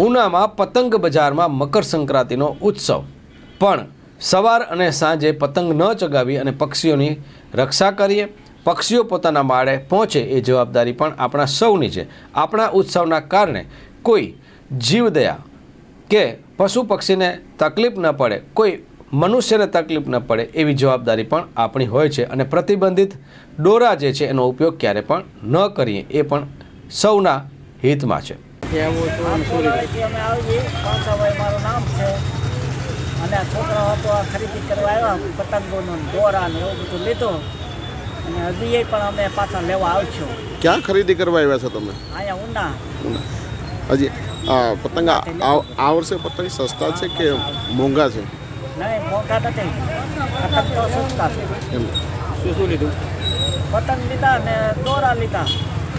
ઉનામાં પતંગ બજારમાં મકર સંક્રાંતિનો ઉત્સવ. પણ સવાર અને સાંજે પતંગ ન ચગાવી અને પક્ષીઓની રક્ષા કરીએ. પક્ષીઓ પોતાના માળે પહોંચે એ જવાબદારી પણ આપણા સૌની છે. આપણા ઉત્સવના કારણે કોઈ જીવદયા કે પશુ પક્ષીને તકલીફ ન પડે, કોઈ મનુષ્યને તકલીફ ન પડે એવી જવાબદારી પણ આપણી હોય છે અને પ્રતિબંધિત દોરા જે છે એનો ઉપયોગ ક્યારે પણ ન કરીએ એ પણ સૌના હિતમાં છે. આંતરરાષ્ટ્રીય અમે આવીએ પાંચાભાઈ મારું નામ છે. અને આ છોકરાઓ તો આ ખરીદી કરવા આવ્યા પતંગોનો દોરા ને એવું બધું લીધું. અને હજી એ પણ અમે પાછા લેવા આવશું. ક્યાં ખરીદી કરવા આવ્યા છો તમે? અહીંયા ઉના. હજી આ પતંગ આ વર્ષે પતંગ સસ્તા છે કે મોંઘા છે? નહીં મોંઘા નથી. પતંગ તો સસ્તા છે. એમ. શું શું લીધું? પતંગ લીધા ને દોરા લીધા.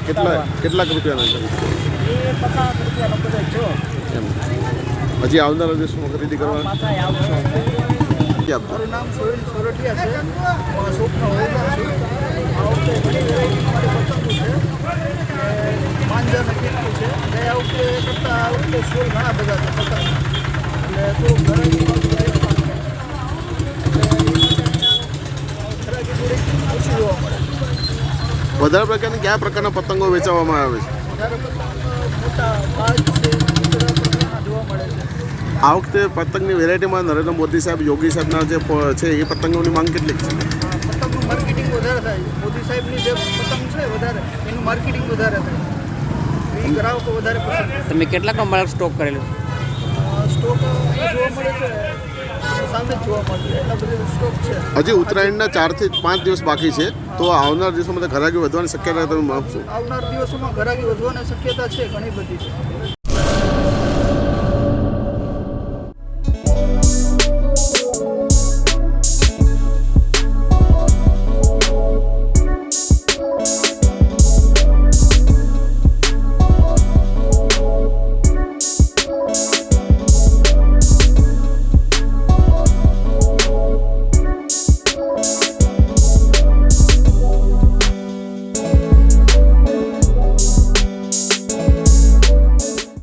કેટલા કેટલાક રૂપિયાના હજી આવનારા દિવસમાં ખરીદી કરવા પાછા આવશું ક્યાં? મારું નામ સોહિલ સોરઠિયા છે મારા શોપનો છું વધારે પ્રકારની કયા પ્રકારના પતંગો વેચાવામાં આવે છે વધારે પતંગ મોટા બાજ છે એ બધા પ્રકારના જોવા મળે છે આ વખતે પતંગની વેરાયટીમાં નરેન્દ્ર મોદી સાહેબ યોગી સાહેબના જે છે એ પતંગોની માંગ કેટલી છે? પતંગનું માર્કેટિંગ વધારે થાય. મોદી સાહેબની જે પતંગ છે વધારે એનું માર્કેટિંગ વધારે થાય. ગ્રાહકો વધારે પસંદ તમે કેટલા કમાલ સ્ટોક કરેલો? અ, સ્ટોક જોવા મળે છે. સામે જોવા મળે એટલા બધો સ્ટોક છે. હજી ઉત્તરાયણના ચારથી પાંચ દિવસ બાકી છે તો આવનાર દિવસોમાં ઘરાકી વધવાની શક્યતા તમે માપશો? આવનાર દિવસોમાં ઘરાકી વધવાની શક્યતા છે ઘણી બધી. છે